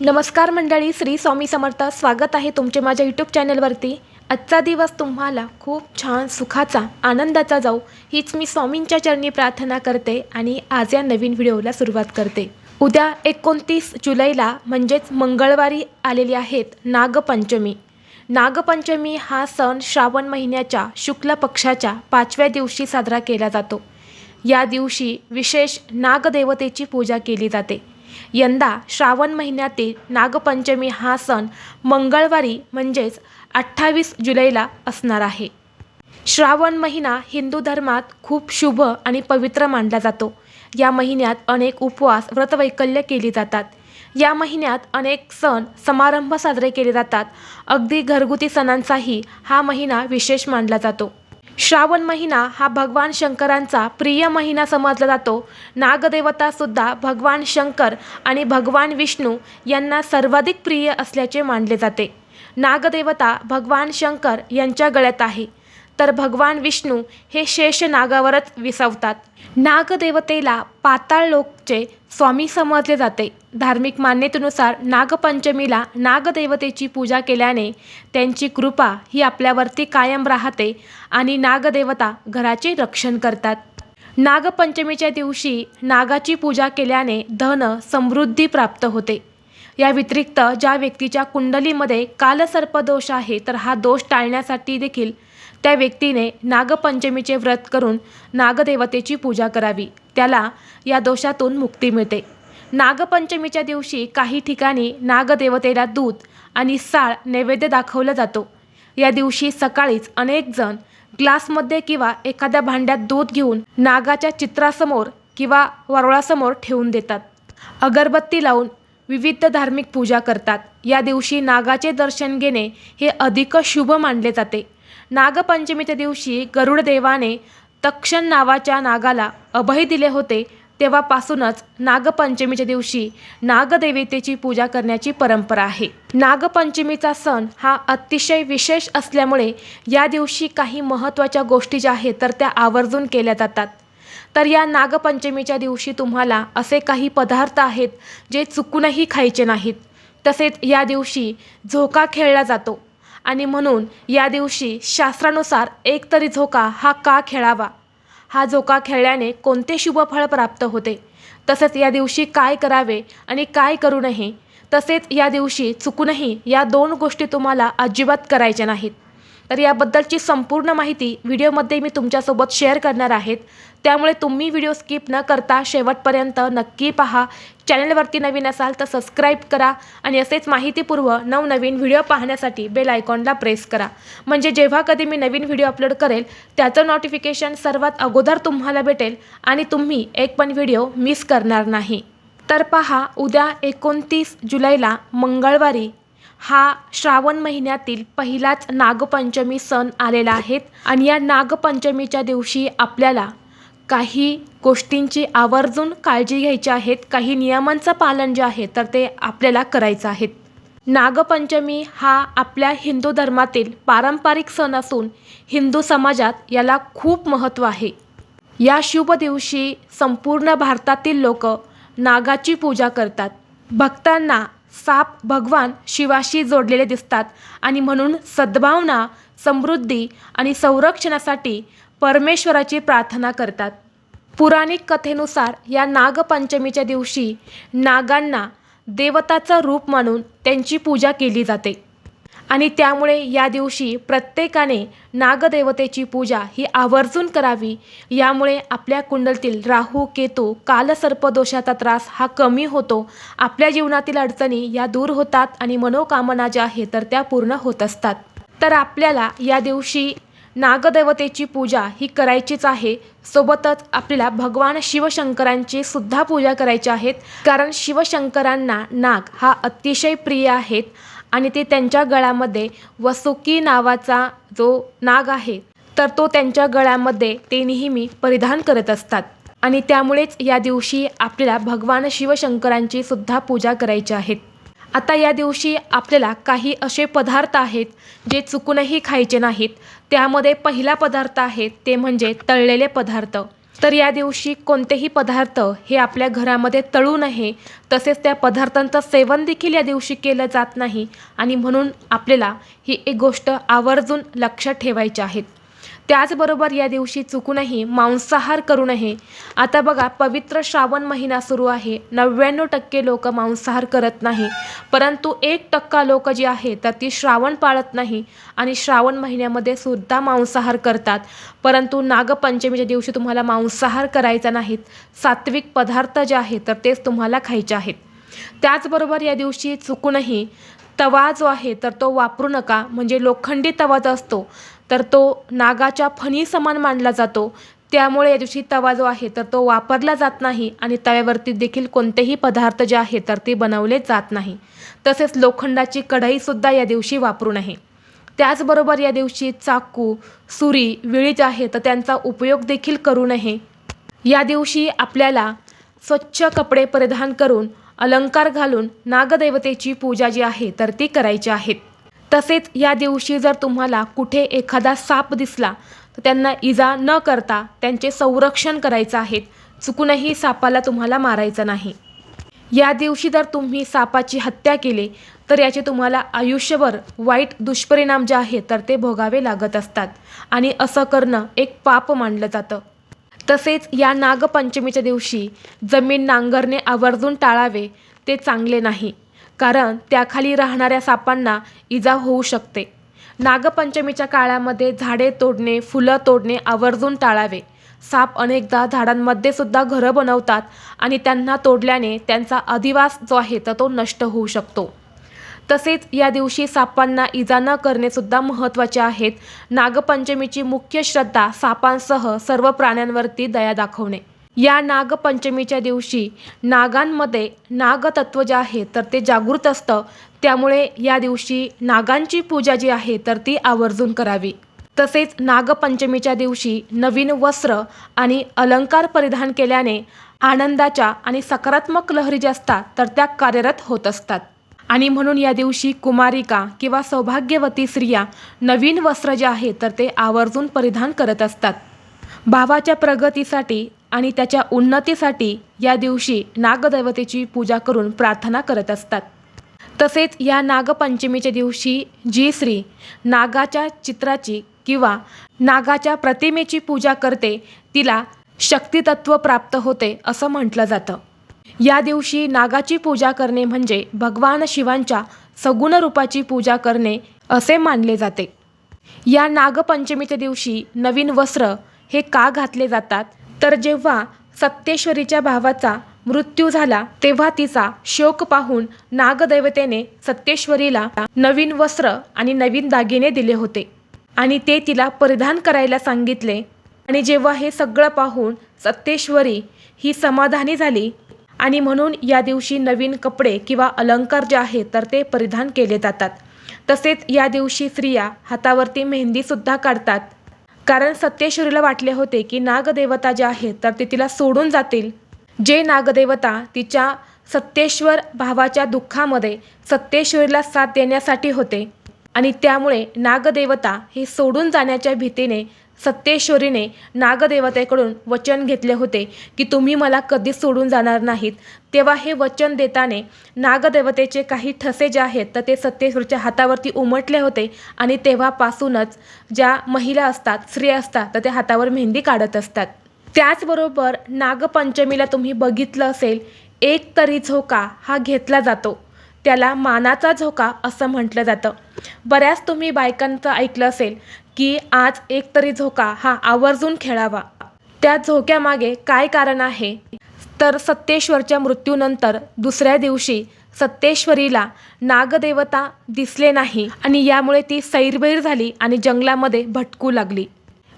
नमस्कार मंडळी श्री स्वामी समर्थ. स्वागत आहे तुमचे माझ्या यूट्यूब चॅनलवरती आजचा दिवस तुम्हाला खूप छान सुखाचा आनंदाचा जाऊ हीच मी स्वामींच्या चरणी प्रार्थना करते आणि आज या नवीन व्हिडिओला सुरुवात करते. उद्या एकोणतीस जुलैला म्हणजेच मंगळवारी आलेली आहेत नागपंचमी. नागपंचमी हा सण श्रावण महिन्याच्या शुक्ल पक्षाच्या पाचव्या दिवशी साजरा केला जातो. या दिवशी विशेष नागदेवतेची पूजा केली जाते. यंदा श्रावण महिन्यातील नागपंचमी हा सण मंगळवारी म्हणजेच अठ्ठावीस जुलैला असणार आहे. श्रावण महिना हिंदू धर्मात खूप शुभ आणि पवित्र मानला जातो. या महिन्यात अनेक उपवास व्रतवैकल्य केली जातात. या महिन्यात अनेक सण समारंभ साजरे केले जातात. अगदी घरगुती सणांचाही हा महिना विशेष मानला जातो. श्रावण महिना हा भगवान शंकरांचा प्रिय महिना समजला जातो. नागदेवतासुद्धा भगवान शंकर आणि भगवान विष्णू यांना सर्वाधिक प्रिय असल्याचे मानले जाते. नागदेवता भगवान शंकर यांच्या गळ्यात आहे. तर भगवान विष्णू हे शेष नागावरच विसावतात. नागदेवतेला पाताळ लोकचे स्वामी समजले जाते. धार्मिक मान्यतेनुसार नागपंचमीला नागदेवतेची पूजा केल्याने त्यांची कृपा ही आपल्यावरती कायम राहते आणि नागदेवता घराचे रक्षण करतात. नागपंचमीच्या दिवशी नागाची पूजा केल्याने धन समृद्धी प्राप्त होते. या व्यतिरिक्त ज्या व्यक्तीच्या कुंडलीमध्ये कालसर्पदोष आहे तर हा दोष टाळण्यासाठी देखील त्या व्यक्तीने नागपंचमीचे व्रत करून नागदेवतेची पूजा करावी. त्याला या दोषातून मुक्ती मिळते. नागपंचमीच्या दिवशी काही ठिकाणी नागदेवतेला दूध आणि साळ नैवेद्य दाखवला जातो. या दिवशी सकाळीच अनेक जण ग्लासमध्ये किंवा एखाद्या भांड्यात दूध घेऊन नागाच्या चित्रासमोर किंवा वरोळासमोर ठेवून देतात. अगरबत्ती लावून विविध धार्मिक पूजा करतात. या दिवशी नागाचे दर्शन घेणे हे अधिक शुभ मानले जाते. नागपंचमीच्या दिवशी गरुडदेवाने तक्षण नावाच्या नागाला अभय दिले होते. तेव्हापासूनच नागपंचमीच्या दिवशी नागदेवतेची पूजा करण्याची परंपरा आहे. नागपंचमीचा सण हा अतिशय विशेष असल्यामुळे या दिवशी काही महत्त्वाच्या गोष्टी ज्या आहेत तर त्या आवर्जून केल्या जातात. तर या नागपंचमीच्या दिवशी तुम्हाला असे काही पदार्थ आहेत जे चुकूनही खायचे नाहीत. तसेच या दिवशी झोका खेळला जातो. आणि म्हणून या दिवशी शास्त्रानुसार एक तरी झोका हा का खेळावा? हा झोका खेळल्याने कोणते शुभफळ प्राप्त होते? तसेच या दिवशी काय करावे आणि काय करू नये? तसेच या दिवशी चुकूनही या दोन गोष्टी तुम्हाला अजिबात करायच्या नाहीत. तर याबद्दलची संपूर्ण माहिती व्हिडिओमध्ये मी तुमच्यासोबत शेअर करणार आहेत. त्यामुळे तुम्ही व्हिडिओ स्किप न करता शेवटपर्यंत नक्की पहा. चॅनलवरती नवीन असाल तर सबस्क्राईब करा आणि असेच माहितीपूर्व नवनवीन व्हिडिओ पाहण्यासाठी बेल आयकॉनला प्रेस करा. म्हणजे जेव्हा कधी मी नवीन व्हिडिओ अपलोड करेल त्याचं नोटिफिकेशन सर्वात अगोदर तुम्हाला भेटेल आणि तुम्ही एक पण व्हिडिओ मिस करणार नाही. तर पहा उद्या एकोणतीस जुलैला मंगळवारी हा श्रावण महिन्यातील पहिलाच नागपंचमी सण आलेला आहे आणि या नागपंचमीच्या दिवशी आपल्याला काही गोष्टींची आवर्जून काळजी घ्यायची आहेत काही नियमांचं पालन जे आहे तर ते आपल्याला करायचं आहे नागपंचमी हा आपल्या हिंदू धर्मातील पारंपरिक सण असून हिंदू समाजात याला खूप महत्त्व आहे. या शुभ दिवशी संपूर्ण भारतातील लोक नागाची पूजा करतात. भक्तांना साप भगवान शिवाशी जोडलेले दिसतात आणि म्हणून सद्भावना समृद्धी आणि संरक्षणासाठी परमेश्वराची प्रार्थना करतात. पुराणिक कथेनुसार या नागपंचमीच्या दिवशी नागांना देवताचं रूप मानून त्यांची पूजा केली जाते. आणि त्यामुळे या दिवशी प्रत्येकाने नागदेवतेची पूजा ही आवर्जून करावी. यामुळे आपल्या कुंडलतील राहू केतू कालसर्पदोषाचा त्रास हा कमी होतो. आपल्या जीवनातील अडचणी या दूर होतात आणि मनोकामना ज्या आहेत तर त्या पूर्ण होत असतात. तर आपल्याला या दिवशी नागदेवतेची पूजा ही करायचीच आहे. सोबतच आपल्याला भगवान शिवशंकरांची सुद्धा पूजा करायची आहेत कारण शिवशंकरांना नाग हा अतिशय प्रिय आहेत आणि ते त्यांच्या गळ्यामध्ये वसुकी नावाचा जो नाग आहे तर तो त्यांच्या गळ्यामध्ये ते नेहमी परिधान करत असतात. आणि त्यामुळेच या दिवशी आपल्याला भगवान शिवशंकरांची सुद्धा पूजा करायची आहेत आता या दिवशी आपल्याला काही असे पदार्थ आहेत जे चुकूनही खायचे नाहीत. त्यामध्ये पहिला पदार्थ आहे ते म्हणजे तळलेले पदार्थ. तर या दिवशी कोणतेही पदार्थ हे आपल्या घरामध्ये तळू नये. तसेच त्या पदार्थांचं सेवन देखील या दिवशी केलं जात नाही. आणि म्हणून आपल्याला ही एक गोष्ट आवर्जून लक्षात ठेवायची आहेत त्याचबरोबर या दिवशी चुकूनही मांसाहार करू नये. आता बघा पवित्र श्रावण महिना सुरू आहे. नव्याण्णव टक्के लोक मांसाहार करत नाही. परंतु एक टक्का लोक जी आहे तर ती श्रावण पाळत नाही आणि श्रावण महिन्यामध्ये सुद्धा मांसाहार करतात. परंतु नागपंचमीच्या दिवशी तुम्हाला मांसाहार करायचा नाहीत. सात्विक पदार्थ जे आहेत तर तेच तुम्हाला खायचे आहेत. त्याचबरोबर या दिवशी चुकूनही तवा जो आहे तर तो वापरू नका. म्हणजे लोखंडी तवा जो असतो तर तो नागाच्या फणी समान मानला जातो. त्यामुळे या दिवशी तवा जो आहे तर तो वापरला जात नाही आणि तव्यावरती देखील कोणतेही पदार्थ जे आहे तर ते बनवले जात नाही. तसेच लोखंडाची कढईसुद्धा या दिवशी वापरू नये. त्याचबरोबर या दिवशी चाकू सुरी विळी जे आहे तर त्यांचा उपयोग देखील करू नये. या दिवशी आपल्याला स्वच्छ कपडे परिधान करून अलंकार घालून नागदेवतेची पूजा जी आहे तर ती करायची आहेत. तसेच या दिवशी जर तुम्हाला कुठे एखादा साप दिसला तर त्यांना इजा न करता त्यांचे संरक्षण करायचं आहे. चुकूनही सापाला तुम्हाला मारायचं नाही. या दिवशी जर तुम्ही सापाची हत्या केली तर याचे तुम्हाला आयुष्यभर वाईट दुष्परिणाम जे आहेत तर ते भोगावे लागत असतात. आणि असं करणं एक पाप मानलं जातं. तसेच या नागपंचमीच्या दिवशी जमीन नांगरणे आवर्जून टाळावे ते चांगले नाही. कारण त्याखाली राहणाऱ्या सापांना इजा होऊ शकते. नागपंचमीच्या काळामध्ये झाडे तोडणे फुलं तोडणे आवर्जून टाळावे. साप अनेकदा झाडांमध्ये सुद्धा घरं बनवतात आणि त्यांना तोडल्याने त्यांचा अधिवास जो आहे तर तो नष्ट होऊ शकतो. तसेच या दिवशी सापांना इजा न करणे सुद्धा महत्त्वाचे आहेत. नागपंचमीची मुख्य श्रद्धा सापांसह सर्व प्राण्यांवरती दया दाखवणे. या नागपंचमीच्या दिवशी नागांमध्ये नागतत्व जे आहे तर ते जागृत असतं. त्यामुळे या दिवशी नागांची पूजा जी आहे तर ती आवर्जून करावी. तसेच नागपंचमीच्या दिवशी नवीन वस्त्र आणि अलंकार परिधान केल्याने आनंदाच्या आणि सकारात्मक लहरी ज्या असतात तर त्या कार्यरत होत असतात. आणि म्हणून या दिवशी कुमारिका किंवा सौभाग्यवती स्त्रिया नवीन वस्त्र जे आहे तर ते आवर्जून परिधान करत असतात. भावाच्या प्रगतीसाठी आणि त्याच्या उन्नतीसाठी या दिवशी नागदैवतेची पूजा करून प्रार्थना करत असतात. तसेच या नागपंचमीच्या दिवशी जी स्त्री नागाच्या चित्राची किंवा नागाच्या प्रतिमेची पूजा करते तिला शक्तितत्व प्राप्त होते असं म्हटलं जातं. या दिवशी नागाची पूजा करणे म्हणजे भगवान शिवांच्या सगुण रूपाची पूजा करणे असे मानले जाते. या नागपंचमीच्या दिवशी नवीन वस्त्र हे का घातले जातात? तर जेव्हा सत्तेश्वरीच्या भावाचा मृत्यू झाला तेव्हा तिचा शोक पाहून नागदैवतेने सत्तेश्वरीला नवीन वस्त्र आणि नवीन दागिने दिले होते आणि ते तिला परिधान करायला सांगितले. आणि जेव्हा हे सगळं पाहून सत्तेश्वरी ही समाधानी झाली आणि म्हणून या दिवशी नवीन कपडे किंवा अलंकार जे आहेत तर ते परिधान केले जातात. तसेच या दिवशी स्त्रिया हातावरती मेहंदीसुद्धा काढतात. कारण सत्यश्वरीला वाटले होते की नागदेवता ज्या आहेत तर ते तिला सोडून जातील. जे नागदेवता तिच्या सत्येश्वर भावाच्या दुःखामध्ये सत्येश्वरीला साथ देण्यासाठी होते. आणि त्यामुळे नागदेवता हे सोडून जाण्याच्या भीतीने सत्तेश्वरीने नागदेवतेकडून वचन घेतले होते की तुम्ही मला कधीच सोडून जाणार नाहीत. तेव्हा हे वचन देताने नागदेवतेचे काही ठसे जे आहेत तर ते सत्तेश्वरीच्या हातावरती उमटले होते आणि तेव्हापासूनच ज्या महिला असतात स्त्रिया असतात तर त्या हातावर मेहंदी काढत असतात. त्याचबरोबर नागपंचमीला तुम्ही बघितलं असेल एक तरी झोका हा घेतला जातो. त्याला मानाचा झोका असं म्हटलं जातं. बऱ्याच तुम्ही बायकांचं ऐकलं असेल की आज एक तरी झोका हा आवर्जून खेळावा. त्या झोक्यामागे काय कारण आहे? तर सत्तेश्वरच्या मृत्यूनंतर दुसऱ्या दिवशी सत्तेश्वरीला नागदेवता दिसले नाही आणि यामुळे ती सैरबैर झाली आणि जंगलामध्ये भटकू लागली.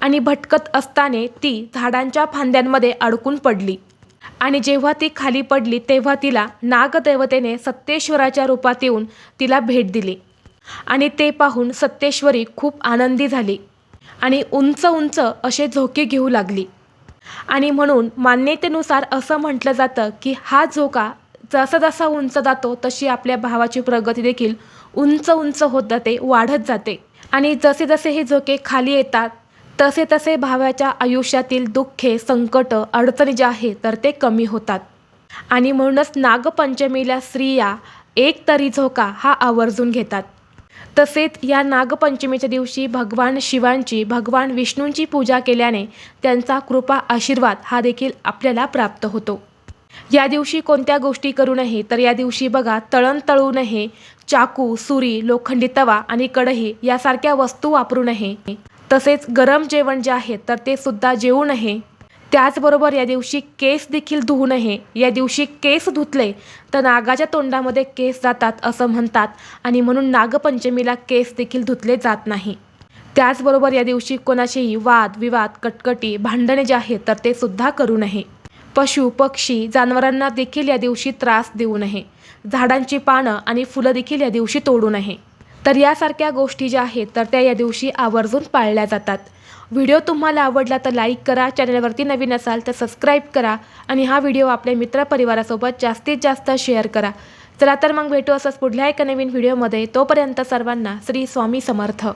आणि भटकत असताना ती झाडांच्या फांद्यांमध्ये अडकून पडली. आणि जेव्हा ती खाली पडली तेव्हा तिला नागदेवतेने सत्तेश्वराच्या रूपात येऊन तिला भेट दिली. आणि ते पाहून सत्तेश्वरी खूप आनंदी झाली आणि उंच उंच असे झोके घेऊ लागली. आणि म्हणून मान्यतेनुसार असं म्हटलं जातं की हा झोका जसा जसा उंच जातो तशी आपल्या भावाची प्रगती देखील उंच उंच होत जाते वाढत जाते. आणि जसे जसे हे झोके खाली येतात तसे तसे भावाच्या आयुष्यातील दुःखे संकट अडचणी जे आहे तर ते कमी होतात. आणि म्हणूनच नागपंचमीला स्त्रिया एक तरी झोका हा आवर्जून घेतात. तसेच या नागपंचमीच्या दिवशी भगवान शिवांची भगवान विष्णूंची पूजा केल्याने त्यांचा कृपा आशीर्वाद हा देखील आपल्याला प्राप्त होतो. या दिवशी कोणत्या गोष्टी करू नये तर या दिवशी बघा तळण तळू नये चाकू सुरी लोखंडी तवा आणि कढई यासारख्या वस्तू वापरू नये. तसेच गरम जेवण जे आहे तर ते सुद्धा जेवू नये. त्याचबरोबर या दिवशी केस देखील धुवू नये. या दिवशी केस धुतले तर नागाच्या तोंडामध्ये केस जातात असं म्हणतात आणि म्हणून नागपंचमीला केस देखील धुतले जात नाही. त्याचबरोबर या दिवशी कोणाचेही वाद विवाद कटकटी भांडणे जे आहेत तर ते सुद्धा करू नये. पशु पक्षी जनावरांना देखील या दिवशी त्रास देऊ नये. झाडांची पानं आणि फुलं देखील या दिवशी तोडू नये. तर यासारख्या गोष्टी ज्या आहेत तर त्या या दिवशी आवर्जून पाळल्या जातात. व्हिडिओ तुम्हाला आवडला तर लाईक करा चॅनलवरती नवीन असाल तर सबस्क्राईब करा आणि हा व्हिडिओ आपल्या मित्रपरिवारासोबत जास्तीत जास्त शेअर करा. चला तर मग भेटू असंच पुढल्या एका नवीन व्हिडिओमध्ये. तोपर्यंत सर्वांना श्री स्वामी समर्थ.